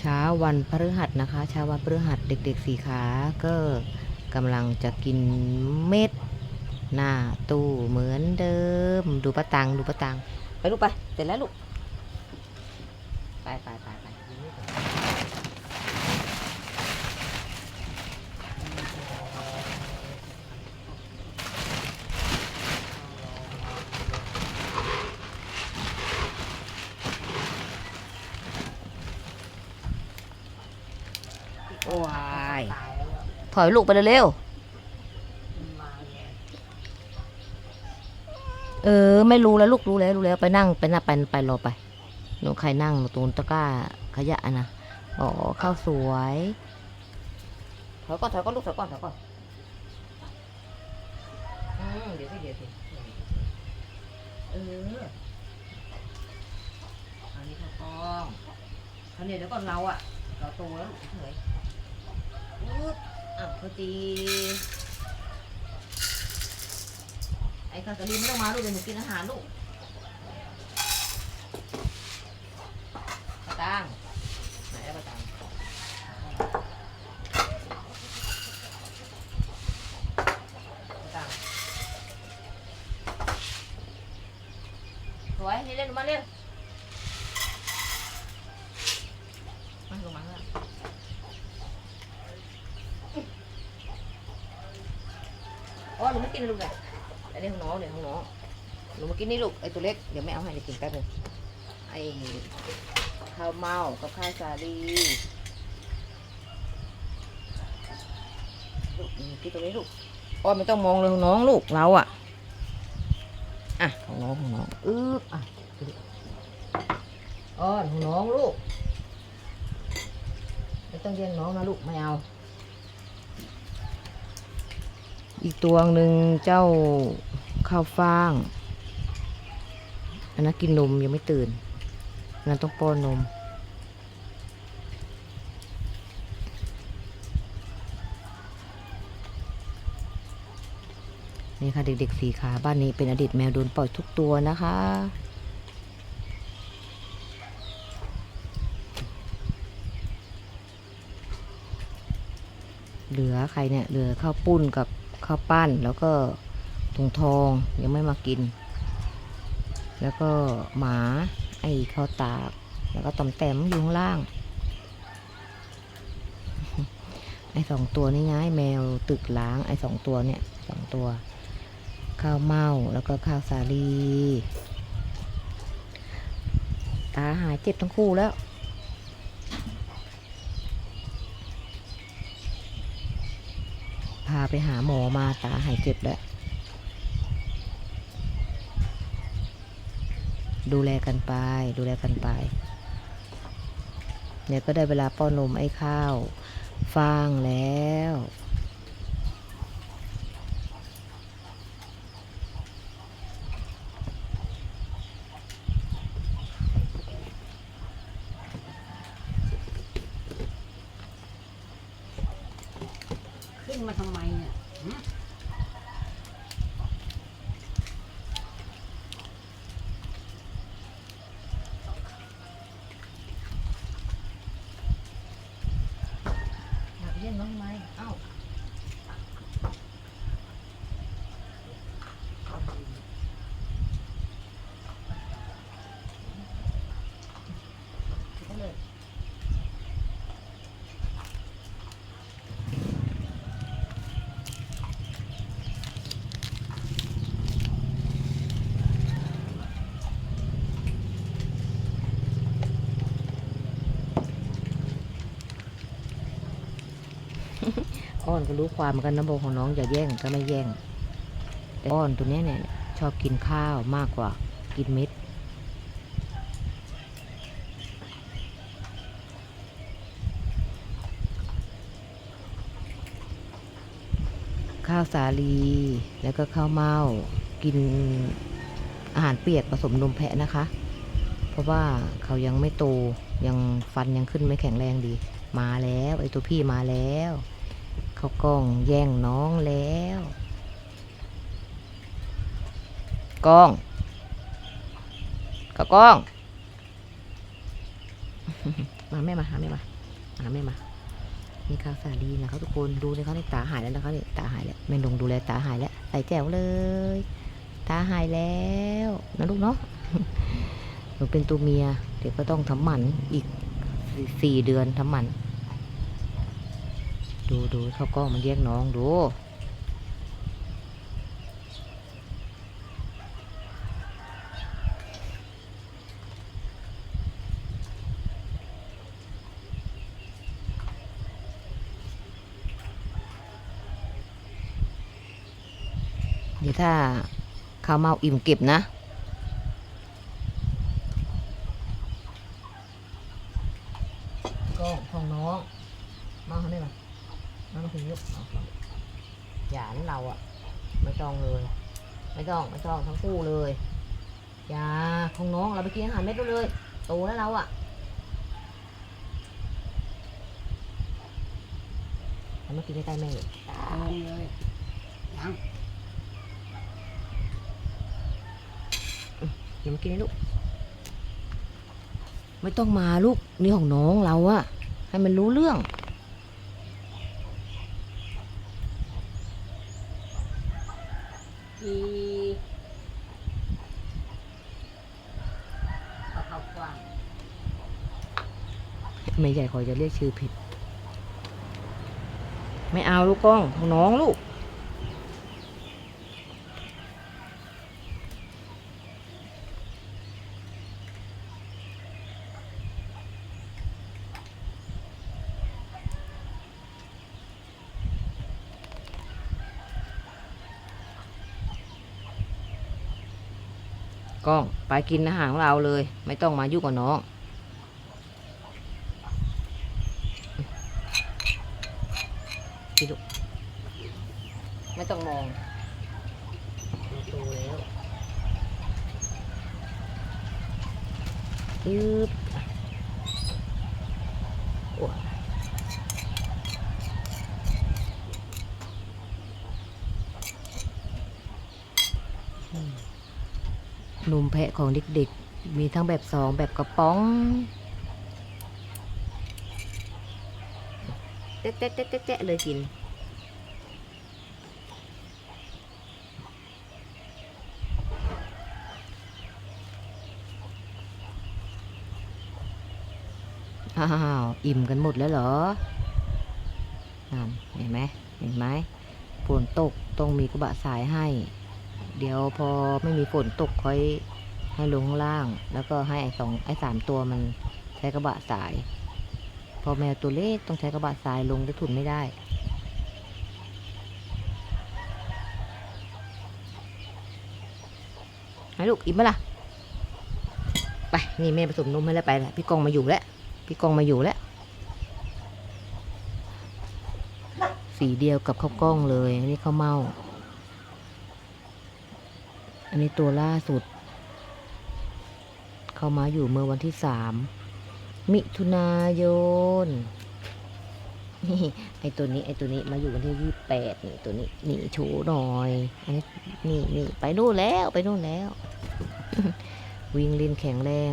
เช้าวันพฤหัสนะคะ เช้าวันพฤหัสเด็กๆสีขาก็กำลังจะกินเม็ด หน้าตู้เหมือนเดิม ดูป้าตังดูป้าตัง ไปลูกไปเสร็จแล้วลูก ไปไปไปไป โอ้ยถอยลูกไปเร็วๆเออ ไม่รู้แล้วลูกรู้แล้วรู้แล้วไปนั่งไปนั่งไปไปรอไปหนูใครนั่งตรงตะกร้าขยะนะอ๋อข้าวสวยถอยก่อนถอยก่อนลูกถอยก่อนถอยก่อนอืมเดี๋ยวสิเดี๋ยวสิเอออันนี้ข้าวกล้องข้าวเหนียวเดี๋ยวก่อนเราอะเราโตแล้วลูกเฉย อุ๊บอะพอดีไอ้ข้าวสาลีไม่ต้องมาลูกเดี๋ยวหนูกินอาหารลูกกระตังไหนแล้วกระตังกระตังสวยนี่เล่นลงมาเร็วมาลงมาข้างล่าง อ๋อห นูกินะลูกเลยอันนี้ของน้องเดี๋ยของน้องหนูมากินนี่ลูกไอตัวเล็กเดี๋ยวแม่เอาให้เดี๋ยวกินแป๊บนึงไอ้ข้าวเมากับข้าวสาลีลูกกินตรงนี้ลูกอ๋อไม่ต้องมองเลยของน้องลูกเราอะอะของน้องของน้องอึ๊บอะกินดิอ๋อของน้องลูกไม่ต้องแย่งน้องนะลูกไม่เอา อีกตัวหนึ่งเจ้าข้าวฟ่าง อันนั้นกินนมยังไม่ตื่นอันนั้นต้องป้อนนม นี่ค่ะเด็กๆสีขาบ้านนี้เป็นอดีตแมวโดนปล่อยทุกตัวนะคะเหลือใครเนี่ย เหลือข้าวปุ้นกับ ข้าวปั้นแล้วก็ถุงทองยังไม่มากิน แล้วก็หมาไอ้ข้าวตาก แล้วก็ตอมแต้มอยู่ข้างล่าง ไอ้สองตัวนี่ไงแมวตึกล้างไอ้สองตัวเนี่ยสองตัว ข้าวเม่าแล้วก็ข้าวสาลี ตาหายเจ็บทั้งคู่แล้ว พา ไปหาหมอมาตาหายเจ็บแล้ว ดูแลกันไป ดูแลกันไป เนี่ยก็ได้เวลาป้อนนมไอ้ข้าว ฟางแล้ว ขึ้นมาทำไมเนี่ยหึอยากเล่นน้องไหมเอ้า ก็เลย อ้อนก็รู้ความเหมือนกันนะโบของน้องอย่าแย่งก็ไม่แย่ง แต่อ้อนตัวนี้เนี่ยชอบกินข้าวมากกว่ากินเม็ด ข้าวสาลีแล้วก็ข้าวเม่ากินอาหารเปียกผสมนมแพะนะคะ เพราะว่าเขายังไม่โตยังฟันยังขึ้นไม่แข็งแรงดี มาแล้วไอตัวพี่มาแล้ว ขาวกล้องแย่งน้องแล้ว กล้องข้าวกล้อง มาแม่มาหาแม่มาหาแม่มานี่ข้าวสาลีนะครับทุกคนดูเลยเขาในตาหายแล้วนะคะนี่ตาหายแล้วแม่ลงดูแลตาหายแล้วใส่แจ๋วเลย ตาหายแล้วนะลูกเนาะหนูเป็นตัวเมียเดี๋ยวก็ต้องทำหมันอีกสี่เดือนทำหมัน ดูดูเขาก็มันเรียกน้องดูเดี๋ยวถ้าข้าวเมาอิ่มเก็บนะ ก็ของน้องมาเขาได้ไห มมามาถึงยุกเอาเอาหยานเราอะไม่ต้องเลย ไม่ต้องไม่ต้องทั้งคู่เลย อย่าของน้องเราไปกินอาหารเม็ดดูเลยโตแล้วเราอะทำมากินใกล้ๆแม่เลยลงเลยยังอย่ามากินนะลูก ไม่ต้องมาลูกนี่ของน้องเราอะให้มันรู้เรื่อง อีเอาเข้ากวางไม่ใหญ่ขอจะเรียกชื่อผิด ไม่เอาลูกกล้องของน้องลูก กล้องไปกินอาหารของเราเลย ไม่ต้องมายุ่งกับน้อง พี่ลูกไม่ต้องมองโตแล้วอึบโอ้ยอืม นมแพะของเด็กๆ มีทั้งแบบสองแบบกระป๋องเต๊ะเต๊ะเต๊ะเต๊ะเต๊ะเลยกิน อ้าว อิ่มกันหมดแล้วเหรอนั่นเห็นไหมเห็นไหมฝนตกต้องมีกระบะสายให้ เดี๋ยวพอไม่มีฝนตกค่อยให้ลงข้างล่าง แล้วก็ให้ไอ้สองไอ้สามตัวมันใช้กระบะสาย พอแมวตัวเล็กต้องใช้กระบะทรายลงได้ทุนไม่ได้ให้ลูกอิ่มไหมล่ะไปนี่แม่ผสมนมให้แล้วไปแล้วพี่กองมาอยู่แล้วพี่กองมาอยู่แล้วสีเดียวกับข้าวกล้องเลยอันนี้ข้าวเมา อันนี้ตัวล่าสุด เข้ามาอยู่เมื่อวันที่สามมิถุนายนนี่ไอตัวนี้ไอตัวนี้มาอยู่วันที่ยี่แปดนี่ตัวนี้นี่โชว์หน่อยอันนี้นี่นี่ไปนู่นแล้วไปนู่นแล้ว วิ่งเล่นแข็งแรง